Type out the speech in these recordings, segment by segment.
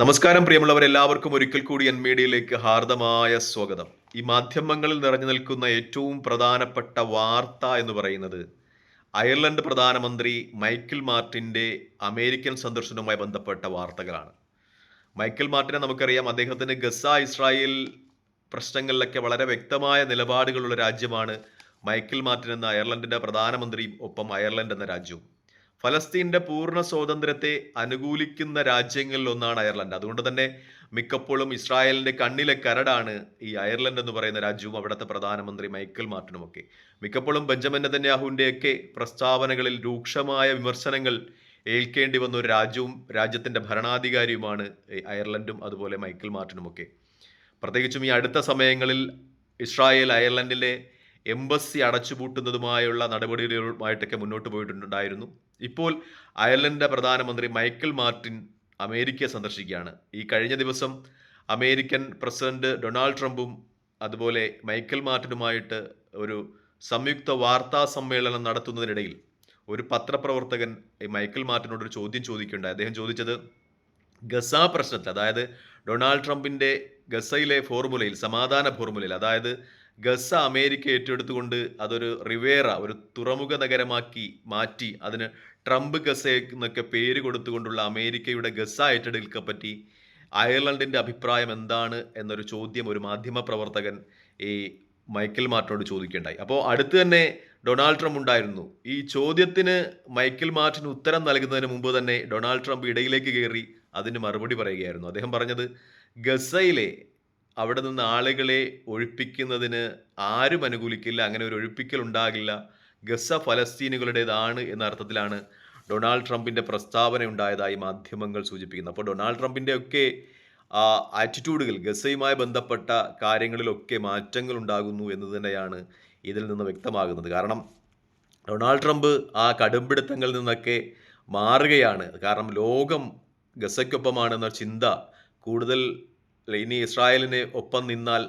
നമസ്കാരം പ്രിയമുള്ളവർ എല്ലാവർക്കും ഒരിക്കൽ കൂടി എൻ മീഡിയയിലേക്ക് ഹാർദമായ സ്വാഗതം. ഈ മാധ്യമങ്ങളിൽ നിറഞ്ഞു നിൽക്കുന്ന ഏറ്റവും പ്രധാനപ്പെട്ട വാർത്ത എന്ന് പറയുന്നത് അയർലൻഡ് പ്രധാനമന്ത്രി മൈക്കിൾ മാർട്ടിന്റെ അമേരിക്കൻ സന്ദർശനവുമായി ബന്ധപ്പെട്ട വാർത്തകളാണ്. മൈക്കിൾ മാർട്ടിനെ നമുക്കറിയാം അദ്ദേഹത്തിന് ഗസ ഇസ്രായേൽ പ്രശ്നങ്ങളിലൊക്കെ വളരെ വ്യക്തമായ നിലപാടുകളുള്ള രാജ്യമാണ് മൈക്കിൾ മാർട്ടിൻ എന്ന അയർലൻഡിന്റെ പ്രധാനമന്ത്രിയും ഒപ്പം അയർലൻഡ് എന്ന രാജ്യവും. ഫലസ്തീന്റെ പൂർണ സ്വാതന്ത്ര്യത്തെ അനുകൂലിക്കുന്ന രാജ്യങ്ങളിൽ ഒന്നാണ് അയർലൻഡ്. അതുകൊണ്ട് തന്നെ മിക്കപ്പോഴും ഇസ്രായേലിന്റെ കണ്ണിലെ കരടാണ് ഈ അയർലൻഡ് എന്ന് പറയുന്ന രാജ്യവും അവിടുത്തെ പ്രധാനമന്ത്രി മൈക്കൽ മാർട്ടിനും ഒക്കെ മിക്കപ്പോഴും ബെഞ്ചമിൻ നെതന്യാഹുവിന്റെ ഒക്കെ പ്രസ്താവനകളിൽ രൂക്ഷമായ വിമർശനങ്ങൾ ഏൽക്കേണ്ടി വന്ന ഒരു രാജ്യവും രാജ്യത്തിന്റെ ഭരണാധികാരിയുമാണ് അയർലൻഡും അതുപോലെ മൈക്കൽ മാർട്ടിനും ഒക്കെ പ്രത്യേകിച്ചും ഈ അടുത്ത സമയങ്ങളിൽ ഇസ്രായേൽ അയർലൻഡിലെ എംബസി അടച്ചുപൂട്ടുന്നതുമായുള്ള നടപടികളുമായിട്ടൊക്കെ മുന്നോട്ട് പോയിട്ടുണ്ടായിരുന്നു. ഇപ്പോൾ അയർലൻഡിന്റെ പ്രധാനമന്ത്രി മൈക്കിൾ മാർട്ടിൻ അമേരിക്കയെ സന്ദർശിക്കുകയാണ്. ഈ കഴിഞ്ഞ ദിവസം അമേരിക്കൻ പ്രസിഡന്റ് ഡൊണാൾഡ് ട്രംപും അതുപോലെ മൈക്കിൾ മാർട്ടിനുമായിട്ട് ഒരു സംയുക്ത വാർത്താ സമ്മേളനം നടത്തുന്നതിനിടയിൽ ഒരു പത്രപ്രവർത്തകൻ ഈ മൈക്കിൾ മാർട്ടിനോട് ഒരു ചോദ്യം ചോദിക്കുകയുണ്ടായി. അദ്ദേഹം ചോദിച്ചത് ഗസ പ്രശ്നത്തിൽ അതായത് ഡൊണാൾഡ് ട്രംപിന്റെ ഗസയിലെ ഫോർമുലയിൽ സമാധാന ഫോർമുലയിൽ അതായത് ഗസ അമേരിക്ക ഏറ്റെടുത്തുകൊണ്ട് അതൊരു റിവേറ ഒരു തുറമുഖ നഗരമാക്കി മാറ്റി അതിന് ട്രംപ് ഗസ എന്നൊക്കെ പേര് കൊടുത്തുകൊണ്ടുള്ള അമേരിക്കയുടെ ഗസ ഏറ്റെടുക്കൽ പറ്റി അയർലൻഡിന്റെ അഭിപ്രായം എന്താണ് എന്നൊരു ചോദ്യം ഒരു മാധ്യമ പ്രവർത്തകൻ ഈ മൈക്കൽ മാർട്ടിനോട് ചോദിക്കുകയുണ്ടായി അപ്പോൾ അടുത്ത് തന്നെ ഡൊണാൾഡ് ട്രംപ് ഉണ്ടായിരുന്നു. ഈ ചോദ്യത്തിന് മൈക്കിൾ മാർട്ടിന് ഉത്തരം നൽകുന്നതിന് മുമ്പ് തന്നെ ഡൊണാൾഡ് ട്രംപ് ഇടയിലേക്ക് കയറി അതിന് മറുപടി പറയുകയായിരുന്നു. അദ്ദേഹം പറഞ്ഞത് ഗസയിലെ അവിടെ നിന്ന് ആളുകളെ ഒഴിപ്പിക്കുന്നതിന് ആരും അനുകൂലിക്കില്ല അങ്ങനെ ഒരു ഒഴിപ്പിക്കൽ ഉണ്ടാകില്ല. ഗസ ഫലസ്തീനുകളുടേതാണ് എന്ന അർത്ഥത്തിലാണ് ഡൊണാൾഡ് ട്രംപിന്റെ പ്രസ്താവന ഉണ്ടായതായി മാധ്യമങ്ങൾ സൂചിപ്പിക്കുന്നത്. അപ്പോൾ ഡൊണാൾഡ് ട്രംപിന്റെ ഒക്കെ ആറ്റിറ്റ്യൂഡുകൾ ഗസയുമായി ബന്ധപ്പെട്ട കാര്യങ്ങളിലൊക്കെ മാറ്റങ്ങൾ ഉണ്ടാകുന്നു എന്ന് തന്നെയാണ് ഇതിൽ നിന്ന് വ്യക്തമാകുന്നത്. കാരണം ഡൊണാൾഡ് ട്രംപ് ആ കടുംപിടുത്തങ്ങളിൽ നിന്നൊക്കെ മാറുകയാണ്. കാരണം ലോകം ഗസയ്ക്കൊപ്പമാണെന്ന ചിന്ത കൂടുതൽ ഇനി ഇസ്രായേലിന് ഒപ്പം നിന്നാൽ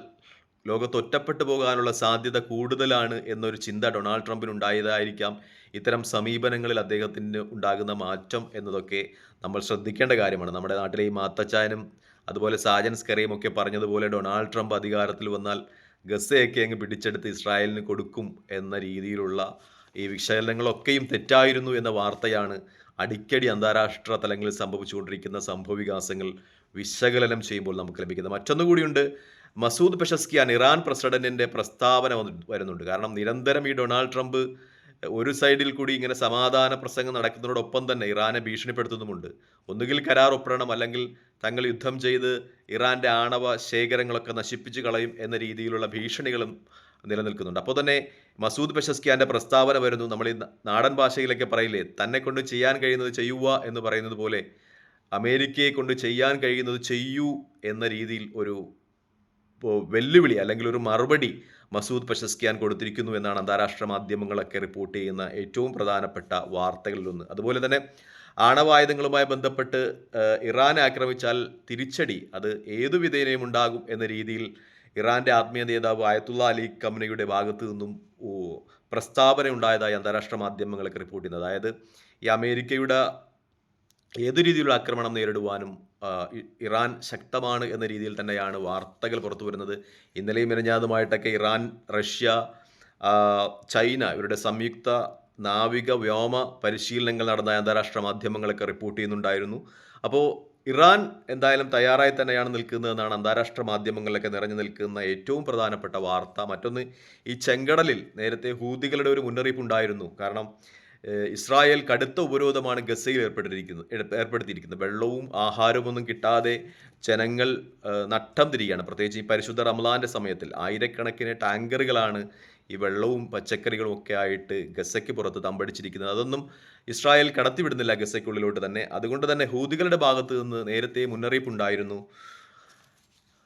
ലോകത്ത് ഒറ്റപ്പെട്ടു പോകാനുള്ള സാധ്യത കൂടുതലാണ് എന്നൊരു ചിന്ത ഡൊണാൾഡ് ട്രംപിന് ഉണ്ടായതായിരിക്കാം ഇത്തരം സമീപനങ്ങളിൽ അദ്ദേഹത്തിന് ഉണ്ടാകുന്ന മാറ്റം എന്നതൊക്കെ നമ്മൾ ശ്രദ്ധിക്കേണ്ട കാര്യമാണ്. നമ്മുടെ നാട്ടിലെ ഈ മാത്തച്ചായനും അതുപോലെ സാജൻ സ്കറിയും ഒക്കെ പറഞ്ഞതുപോലെ ഡൊണാൾഡ് ട്രംപ് അധികാരത്തിൽ വന്നാൽ ഗസയൊക്കെ അങ്ങ് പിടിച്ചെടുത്ത് ഇസ്രായേലിന് കൊടുക്കും എന്ന രീതിയിലുള്ള ഈ വിശകലനങ്ങളൊക്കെയും തെറ്റായിരുന്നു എന്ന വാർത്തയാണ് അടിക്കടി അന്താരാഷ്ട്ര തലങ്ങളിൽ സംഭവിച്ചുകൊണ്ടിരിക്കുന്ന സംഭവവികാസങ്ങൾ വിശകലനം ചെയ്യുമ്പോൾ നമുക്ക് ലഭിക്കുന്നത്. മറ്റൊന്നുകൂടിയുണ്ട് മസൂദ് പെഷസ്കിയാൻ ഇറാൻ പ്രസിഡന്റിന്റെ പ്രസ്താവന വരുന്നുണ്ട്. കാരണം നിരന്തരം ഈ ഡൊണാൾഡ് ട്രംപ് ഒരു സൈഡിൽ കൂടി ഇങ്ങനെ സമാധാന പ്രസംഗം നടക്കുന്നതോടൊപ്പം തന്നെ ഇറാനെ ഭീഷണിപ്പെടുത്തുന്നുമുണ്ട്. ഒന്നുകിൽ കരാർ ഒപ്പിടണം അല്ലെങ്കിൽ തങ്ങൾ യുദ്ധം ചെയ്ത് ഇറാന്റെ ആണവ ശേഖരങ്ങളൊക്കെ നശിപ്പിച്ചു കളയും എന്ന രീതിയിലുള്ള ഭീഷണികളും നിലനിൽക്കുന്നുണ്ട്. അപ്പോൾ തന്നെ മസൂദ് പെഷസ്കിയാന്റെ പ്രസ്താവന വരുന്നു. നമ്മൾ ഈ നാടൻ ഭാഷയിലൊക്കെ പറയില്ലേ തന്നെ കൊണ്ട് ചെയ്യാൻ കഴിയുന്നത് ചെയ്യുക എന്ന് പറയുന്നത് പോലെ അമേരിക്കയെ കൊണ്ട് ചെയ്യാൻ കഴിയുന്നത് ചെയ്യൂ എന്ന രീതിയിൽ ഒരു വെല്ലുവിളി അല്ലെങ്കിൽ ഒരു മറുപടി മസൂദ് പെഷസ്കിയാൻ കൊടുത്തിരിക്കുന്നു എന്നാണ് അന്താരാഷ്ട്ര മാധ്യമങ്ങളൊക്കെ റിപ്പോർട്ട് ചെയ്യുന്ന ഏറ്റവും പ്രധാനപ്പെട്ട വാർത്തകളിലൊന്ന് അതുപോലെ തന്നെ ആണവായുധങ്ങളുമായി ബന്ധപ്പെട്ട് ഇറാൻ ആക്രമിച്ചാൽ തിരിച്ചടി അത് ഏതു വിധേനയും ഉണ്ടാകും എന്ന രീതിയിൽ ഇറാന്റെ ആത്മീയ നേതാവ് ആയത്തുള്ള അലി കമനയുടെ ഭാഗത്തു നിന്നും പ്രസ്താവന ഉണ്ടായതായി അന്താരാഷ്ട്ര മാധ്യമങ്ങളൊക്കെ റിപ്പോർട്ട് ചെയ്യുന്നത്. അതായത് ഈ അമേരിക്കയുടെ ഏതു രീതിയിലുള്ള ആക്രമണം നേരിടുവാനും ഇറാൻ ശക്തമാണ് എന്ന രീതിയിൽ തന്നെയാണ് വാർത്തകൾ പുറത്തു വരുന്നത്. ഇന്നലെയും മിനഞ്ഞാതുമായിട്ടൊക്കെ ഇറാൻ റഷ്യ ചൈന ഇവരുടെ സംയുക്ത നാവിക വ്യോമ പരിശീലനങ്ങൾ നടന്ന അന്താരാഷ്ട്ര മാധ്യമങ്ങളൊക്കെ റിപ്പോർട്ട് ചെയ്യുന്നുണ്ടായിരുന്നു. അപ്പോൾ ഇറാൻ എന്തായാലും തയ്യാറായി തന്നെയാണ് നിൽക്കുന്നതെന്നാണ് അന്താരാഷ്ട്ര മാധ്യമങ്ങളിലൊക്കെ നിറഞ്ഞു നിൽക്കുന്ന ഏറ്റവും പ്രധാനപ്പെട്ട വാർത്ത. മറ്റൊന്ന് ഈ ചെങ്കടലിൽ നേരത്തെ ഹൂതികളുടെ ഒരു മുന്നറിയിപ്പ് ഉണ്ടായിരുന്നു. കാരണം ഇസ്രായേൽ കടുത്ത ഉപരോധമാണ് ഗസയിൽ ഏർപ്പെട്ടിരിക്കുന്നത് ഏർ- ഏർപ്പെടുത്തിയിരിക്കുന്നത്. വെള്ളവും ആഹാരവും കിട്ടാതെ ജനങ്ങൾ നട്ടം തിരികെയാണ് പ്രത്യേകിച്ച് ഈ പരിശുദ്ധ റമലാന്റെ സമയത്തിൽ ആയിരക്കണക്കിന് ടാങ്കറുകളാണ് ഈ വെള്ളവും പച്ചക്കറികളും ഒക്കെ ആയിട്ട് ഗസയ്ക്ക് പുറത്ത് തമ്പടിച്ചിരിക്കുന്നത്. അതൊന്നും ഇസ്രായേൽ കടത്തിവിടുന്നില്ല ഗസയ്ക്കുള്ളിലോട്ട് തന്നെ. അതുകൊണ്ട് തന്നെ ഹൂദികളുടെ ഭാഗത്ത് നിന്ന് നേരത്തെ മുന്നറിയിപ്പ് ഉണ്ടായിരുന്നു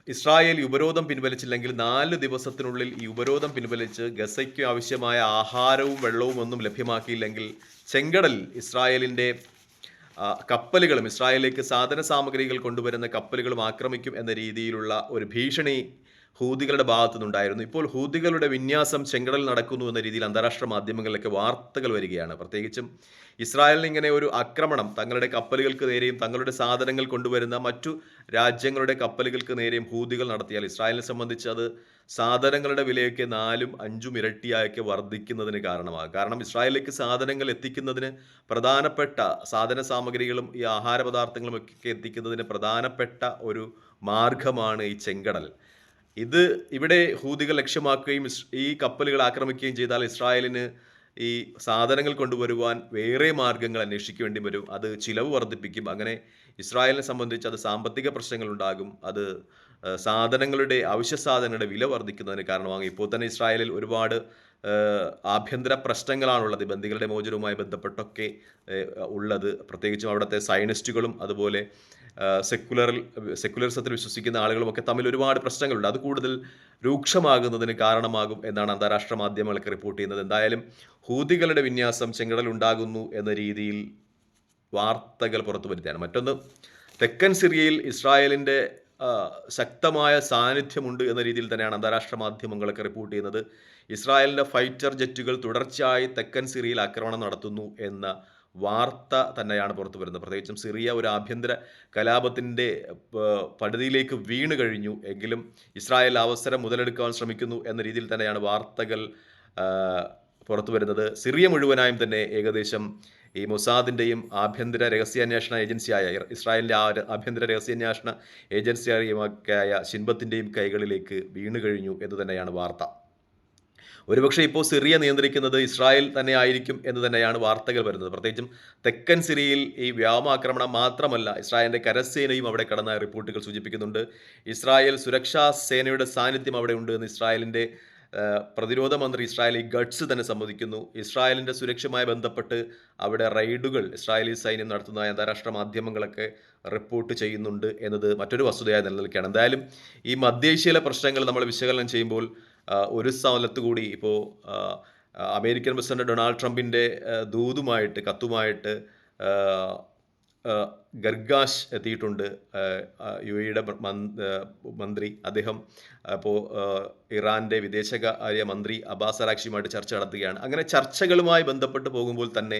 ഇസ്രായേൽ ഈ ഉപരോധം പിൻവലിച്ചില്ലെങ്കിൽ നാല് ദിവസത്തിനുള്ളിൽ ഈ ഉപരോധം പിൻവലിച്ച് ഗസയ്ക്ക് ആവശ്യമായ ആഹാരവും വെള്ളവും ഒന്നും ലഭ്യമാക്കിയില്ലെങ്കിൽ ചെങ്കടൽ ഇസ്രായേലിന്റെ കപ്പലുകളും ഇസ്രായേലിലേക്ക് സാധന സാമഗ്രികൾ കൊണ്ടുവരുന്ന കപ്പലുകളും ആക്രമിക്കും എന്ന രീതിയിലുള്ള ഒരു ഭീഷണി ഹൂതികളുടെ ഭാഗത്തു നിന്നുണ്ടായിരുന്നു ഇപ്പോൾ ഹൂതികളുടെ വിന്യാസം ചെങ്കടലിൽ നടക്കുന്നു എന്ന രീതിയിൽ അന്താരാഷ്ട്ര മാധ്യമങ്ങളിലൊക്കെ വാർത്തകൾ വരികയാണ്. പ്രത്യേകിച്ചും ഇസ്രായേലിന് ഇങ്ങനെ ഒരു ആക്രമണം തങ്ങളുടെ കപ്പലുകൾക്ക് നേരെയും തങ്ങളുടെ സാധനങ്ങൾ കൊണ്ടുവരുന്ന മറ്റു രാജ്യങ്ങളുടെ കപ്പലുകൾക്ക് നേരെയും ഹൂതികൾ നടത്തിയാൽ ഇസ്രായേലിനെ സംബന്ധിച്ച് അത് സാധനങ്ങളുടെ വിലയൊക്കെ നാലും അഞ്ചും ഇരട്ടിയായൊക്കെ വർദ്ധിക്കുന്നതിന് കാരണമാകും. കാരണം ഇസ്രായേലിലേക്ക് സാധനങ്ങൾ എത്തിക്കുന്നതിന് പ്രധാനപ്പെട്ട സാധന സാമഗ്രികളും ഈ ആഹാര പദാർത്ഥങ്ങളും ഒക്കെ എത്തിക്കുന്നതിന് പ്രധാനപ്പെട്ട ഒരു മാർഗമാണ് ഈ ചെങ്കടൽ. ഇത് ഇവിടെ ഹൂതികൾ ലക്ഷ്യമാക്കുകയും ഈ കപ്പലുകൾ ആക്രമിക്കുകയും ചെയ്താൽ ഇസ്രായേലിന് ഈ സാധനങ്ങൾ കൊണ്ടുവരുവാൻ വേറെ മാർഗങ്ങൾ അന്വേഷിക്കേണ്ടി വരും. അത് ചിലവ് വർദ്ധിപ്പിക്കും. അങ്ങനെ ഇസ്രായേലിനെ സംബന്ധിച്ച് അത് സാമ്പത്തിക പ്രശ്നങ്ങൾ ഉണ്ടാകും അത് സാധനങ്ങളുടെ അവശ്യ സാധനങ്ങളുടെ വില വർദ്ധിക്കുന്നതിന് കാരണമാകും. ഇപ്പോൾ തന്നെ ഇസ്രായേലിൽ ഒരുപാട് ആഭ്യന്തര പ്രശ്നങ്ങളാണുള്ളത്. ബന്ധികളുടെ മോചനവുമായി ബന്ധപ്പെട്ടൊക്കെ ഉള്ളത്. പ്രത്യേകിച്ചും അവിടുത്തെ സയനിസ്റ്റുകളും അതുപോലെ സെക്കുലറിൽ സെക്കുലറിസത്തിൽ വിശ്വസിക്കുന്ന ആളുകളുമൊക്കെ തമ്മിൽ ഒരുപാട് പ്രശ്നങ്ങളുണ്ട്. അത് കൂടുതൽ രൂക്ഷമാകുന്നതിന് കാരണമാകും എന്നാണ് അന്താരാഷ്ട്ര മാധ്യമങ്ങളൊക്കെ റിപ്പോർട്ട് ചെയ്യുന്നത്. എന്തായാലും ഹൂതികളുടെ വിന്യാസം ചെങ്കടൽ ഉണ്ടാകുന്നു എന്ന രീതിയിൽ വാർത്തകൾ പുറത്തു വരുത്തിയാണ് മറ്റൊന്ന് തെക്കൻ സിറിയയിൽ ഇസ്രായേലിന്റെ ശക്തമായ സാന്നിധ്യമുണ്ട് എന്ന രീതിയിൽ തന്നെയാണ് അന്താരാഷ്ട്ര മാധ്യമങ്ങളൊക്കെ റിപ്പോർട്ട് ചെയ്യുന്നത്. ഇസ്രായേലിന്റെ ഫൈറ്റർ ജെറ്റുകൾ തുടർച്ചയായി തെക്കൻ സിറിയയിൽ ആക്രമണം നടത്തുന്നു എന്ന വാർത്ത തന്നെയാണ് പുറത്തു വരുന്നത്. പ്രത്യേകിച്ചും സിറിയ ഒരു ആഭ്യന്തര കലാപത്തിന്റെ പടുതിയിലേക്ക് വീണ് കഴിഞ്ഞു. എങ്കിലും ഇസ്രായേൽ അവസരം മുതലെടുക്കാൻ ശ്രമിക്കുന്നു എന്ന രീതിയിൽ തന്നെയാണ് വാർത്തകൾ പുറത്തു വരുന്നത്. സിറിയ മുഴുവനായും തന്നെ ഏകദേശം ഈ മൊസാദിന്റെയും ആഭ്യന്തര രഹസ്യാന്വേഷണ ഏജൻസിയായ ഇസ്രായേലിന്റെ ആഭ്യന്തര രഹസ്യാന്വേഷണ ഏജൻസിയായ ശിൻബത്തിന്റെയും കൈകളിലേക്ക് വീണു കഴിഞ്ഞു എന്ന് തന്നെയാണ് വാർത്ത. ഒരുപക്ഷെ ഇപ്പോൾ സിറിയ നിയന്ത്രിക്കുന്നത് ഇസ്രായേൽ തന്നെ ആയിരിക്കും എന്ന് തന്നെയാണ് വാർത്തകൾ വരുന്നത്. പ്രത്യേകിച്ചും തെക്കൻ സിറിയയിൽ ഈ വ്യോമാക്രമണം മാത്രമല്ല ഇസ്രായേലിന്റെ കരസേനയും അവിടെ കടന്ന റിപ്പോർട്ടുകൾ സൂചിപ്പിക്കുന്നുണ്ട്. ഇസ്രായേൽ സുരക്ഷാ സേനയുടെ സാന്നിധ്യം അവിടെ ഉണ്ട് എന്ന് ഇസ്രായേലിന്റെ പ്രതിരോധ മന്ത്രി ഇസ്രായേലി ഗഡ്സ് തന്നെ സമ്മതിക്കുന്നു. ഇസ്രായേലിന്റെ സുരക്ഷയുമായി ബന്ധപ്പെട്ട് അവിടെ റെയ്ഡുകൾ ഇസ്രായേലി സൈന്യം നടത്തുന്ന അന്താരാഷ്ട്ര മാധ്യമങ്ങളൊക്കെ റിപ്പോർട്ട് ചെയ്യുന്നുണ്ട് എന്നത് മറ്റൊരു വസ്തുതയായി നിലനിൽക്കുകയാണ്. എന്തായാലും ഈ മധ്യേഷ്യയിലെ പ്രശ്നങ്ങൾ നമ്മൾ വിശകലനം ചെയ്യുമ്പോൾ ഒരു സ്ഥലത്ത് കൂടി ഇപ്പോൾ അമേരിക്കൻ പ്രസിഡന്റ് ഡൊണാൾഡ് ട്രംപിന്റെ ദൂതുമായിട്ട് കത്തുമായിട്ട് ഗർഗാഷ് എത്തിയിട്ടുണ്ട്. യു എയുടെ മന്ത്രി. അദ്ദേഹം അപ്പോൾ ഇറാന്റെ വിദേശകാര്യ മന്ത്രി അബ്ബാസ് അറാക്ഷിയുമായിട്ട് ചർച്ച നടത്തുകയാണ്. അങ്ങനെ ചർച്ചകളുമായി ബന്ധപ്പെട്ട് പോകുമ്പോൾ തന്നെ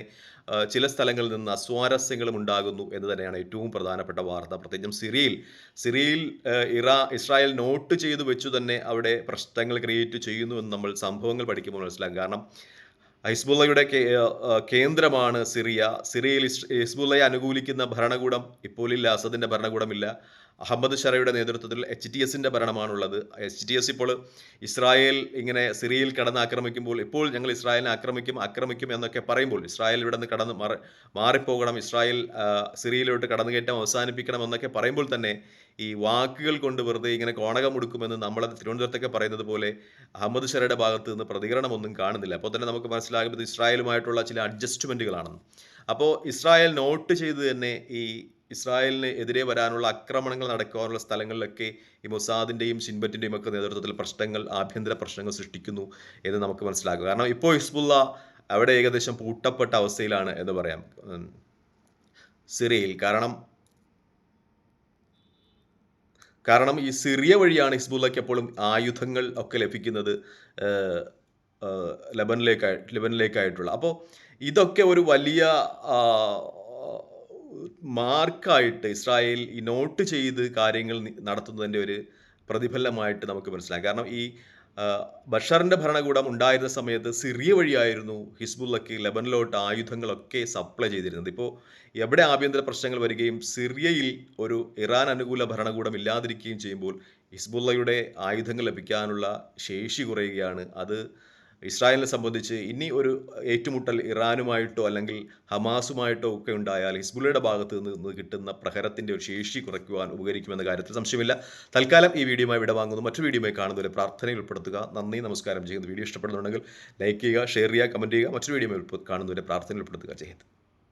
ചില സ്ഥലങ്ങളിൽ നിന്ന് അസ്വാരസ്യങ്ങളും ഉണ്ടാകുന്നു എന്ന് തന്നെയാണ് ഏറ്റവും പ്രധാനപ്പെട്ട വാർത്ത. പ്രത്യേകിച്ചും സിറിയയിൽ. സിറിയയിൽ ഇറാ ഇസ്രായേൽ നോട്ട് ചെയ്തു വെച്ചു തന്നെ അവിടെ പ്രശ്നങ്ങൾ ക്രിയേറ്റ് ചെയ്യുന്നു എന്ന് നമ്മൾ സംഭവങ്ങൾ പഠിക്കുമ്പോൾ മനസ്സിലാക്കും കാരണം ഹിസ്ബുള്ളയുടെ കേന്ദ്രമാണ് സിറിയ. സിറിയയിൽ ഹിസ്ബുള്ളയെ അനുകൂലിക്കുന്ന ഭരണകൂടം ഇപ്പോൾ ഇല്ല അസദിന്റെ ഭരണകൂടമില്ല. അഹമ്മദ് ഷറയുടെ നേതൃത്വത്തിൽ എച്ച് ടി എസിന്റെ ഭരണമാണുള്ളത്. എച്ച് ടി എസ് ഇപ്പോൾ ഇസ്രായേൽ ഇങ്ങനെ സിറിയയിൽ കടന്ന് ആക്രമിക്കുമ്പോൾ ഇപ്പോൾ ഞങ്ങൾ ഇസ്രായേലിനെ ആക്രമിക്കും ആക്രമിക്കും എന്നൊക്കെ പറയുമ്പോൾ ഇസ്രായേൽ ഇവിടെ നിന്ന് കടന്ന് മാറി മാറിപ്പോകണം ഇസ്രായേൽ സിറിയയിലോട്ട് കടന്നുകയറ്റം അവസാനിപ്പിക്കണം എന്നൊക്കെ പറയുമ്പോൾ തന്നെ ഈ വാക്കുകൾ കൊണ്ട് വെറുതെ ഇങ്ങനെ കോണകം നമ്മൾ തിരുവനന്തപുരത്തൊക്കെ പറയുന്നത് പോലെ അഹമ്മദ് ഷറയുടെ ഭാഗത്ത് നിന്ന് പ്രതികരണമൊന്നും കാണുന്നില്ല. അപ്പോൾ തന്നെ നമുക്ക് മനസ്സിലാകുന്നത് ഇസ്രായേലുമായിട്ടുള്ള ചില അഡ്ജസ്റ്റ്മെന്റുകളാണെന്ന് അപ്പോൾ ഇസ്രായേൽ നോട്ട് ചെയ്ത് തന്നെ ഈ ഇസ്രായേലിന് എതിരെ വരാനുള്ള ആക്രമണങ്ങൾ നടക്കാനുള്ള സ്ഥലങ്ങളിലൊക്കെ ഈ മൊസാദിന്റെയും ഷിൻബറ്റിന്റെയും ഒക്കെ നേതൃത്വത്തിൽ പ്രശ്നങ്ങൾ ആഭ്യന്തര പ്രശ്നങ്ങൾ സൃഷ്ടിക്കുന്നു എന്ന് നമുക്ക് മനസ്സിലാക്കുക കാരണം ഇപ്പോൾ ഹിസ്ബുള്ള അവിടെ ഏകദേശം പൂട്ടപ്പെട്ട അവസ്ഥയിലാണ് എന്ന് പറയാം. സിറിയയിൽ. കാരണം കാരണം ഈ സിറിയ വഴിയാണ് ഹിസ്ബുള്ളയ്ക്ക് എപ്പോഴും ആയുധങ്ങൾ ഒക്കെ ലഭിക്കുന്നത് ലബനിലേക്കായി ലബനിലേക്കായിട്ടുള്ള അപ്പോൾ ഇതൊക്കെ ഒരു വലിയ മാർക്കായിട്ട് ഇസ്രായേൽ ഈ നോട്ട് ചെയ്ത് കാര്യങ്ങൾ നടത്തുന്നതിന്റെ ഒരു പ്രതിഫലമായിട്ട് നമുക്ക് മനസ്സിലാക്കാം. കാരണം ഈ ബഷറിന്റെ ഭരണകൂടം ഉണ്ടായിരുന്ന സമയത്ത് സിറിയ വഴിയായിരുന്നു ഹിസ്ബുള്ളക്ക് ലെബനിലോട്ട് ആയുധങ്ങളൊക്കെ സപ്ലൈ ചെയ്തിരുന്നത്. ഇപ്പോൾ എവിടെ ആഭ്യന്തര പ്രശ്നങ്ങൾ വരികയും സിറിയയിൽ ഒരു ഇറാൻ അനുകൂല ഭരണകൂടം ഇല്ലാതിരിക്കുകയും ചെയ്യുമ്പോൾ ഹിസ്ബുള്ളയുടെ ആയുധങ്ങൾ ലഭിക്കാനുള്ള ശേഷി കുറയുകയാണ്. അത് ഇസ്രായേലിനെ സംബന്ധിച്ച് ഇനി ഒരു ഏറ്റുമുട്ടൽ ഇറാനുമായിട്ടോ അല്ലെങ്കിൽ ഹമാസുമായിട്ടോ ഒക്കെ ഉണ്ടായാൽ ഹിസ്ബുള്ളയുടെ ഭാഗത്ത് നിന്ന് കിട്ടുന്ന പ്രഹരത്തിന്റെ ഒരു ശേഷി കുറയ്ക്കുവാൻ ഉപകരിക്കുമെന്ന കാര്യത്തിൽ സംശയമില്ല. തൽക്കാലം ഈ വീഡിയോയുമായി വിടവാങ്ങുന്നു മറ്റു വീഡിയോയുമായി കാണുന്നവരെ പ്രാർത്ഥനയിൽ ഉൾപ്പെടുത്തുക. നന്ദി നമസ്കാരം. ചെയ്യുന്ന വീഡിയോ ഇഷ്ടപ്പെടുന്നുണ്ടെങ്കിൽ ലൈക്ക് ചെയ്യുക ഷെയർ ചെയ്യുക കമന്റ് ചെയ്യുക. മറ്റൊരു വീഡിയോ ഉൾപ്പെ- കാണുന്നവരെ പ്രാർത്ഥനയിൽ ഉൾപ്പെടുത്തുക. ചെയ്യുന്നത്